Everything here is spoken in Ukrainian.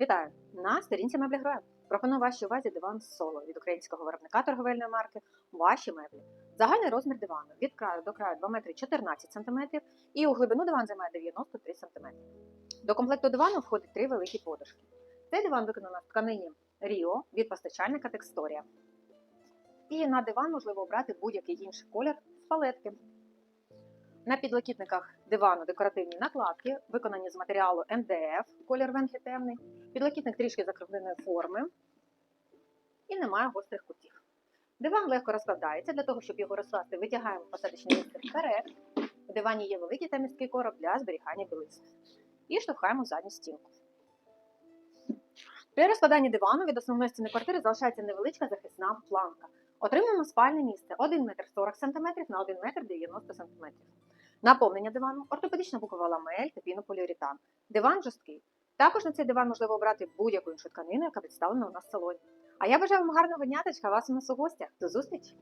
Вітаю! На сторінці меблі гроя. Пропоную вашій увазі диван соло від українського виробника торговельної марки Ваші меблі. Загальний розмір дивану від краю до краю 2 метри 14 см і у глибину диван займає 93 см. До комплекту дивану входить три великі подушки. Цей диван виконано в тканині Ріо від постачальника Тексторія. І на диван можливо обрати будь-який інший колір з палетки. На підлокітниках дивану декоративні накладки, виконані з матеріалу МДФ, колір венхі темний. Підлокітник трішки закругленої форми і не має гострих кутів. Диван легко розкладається. Для того, щоб його розкласти, витягаємо посадочне місце вперед. В дивані є великий та місткий короб для зберігання білизни. І штовхаємо задню стінку. При розкладанні дивану від основної стіни квартири залишається невеличка захисна планка. Отримуємо спальне місце 1 метр 40 см на 1 метр 90 см. Наповнення дивану, ортопедична букова ламель та пінополіуретан. Диван жорсткий. Також на цей диван можливо обрати будь-яку іншу тканину, яка представлена у нас в салоні. А я бажаю вам гарного дня та чекаю вас у нас у гостях. До зустрічі!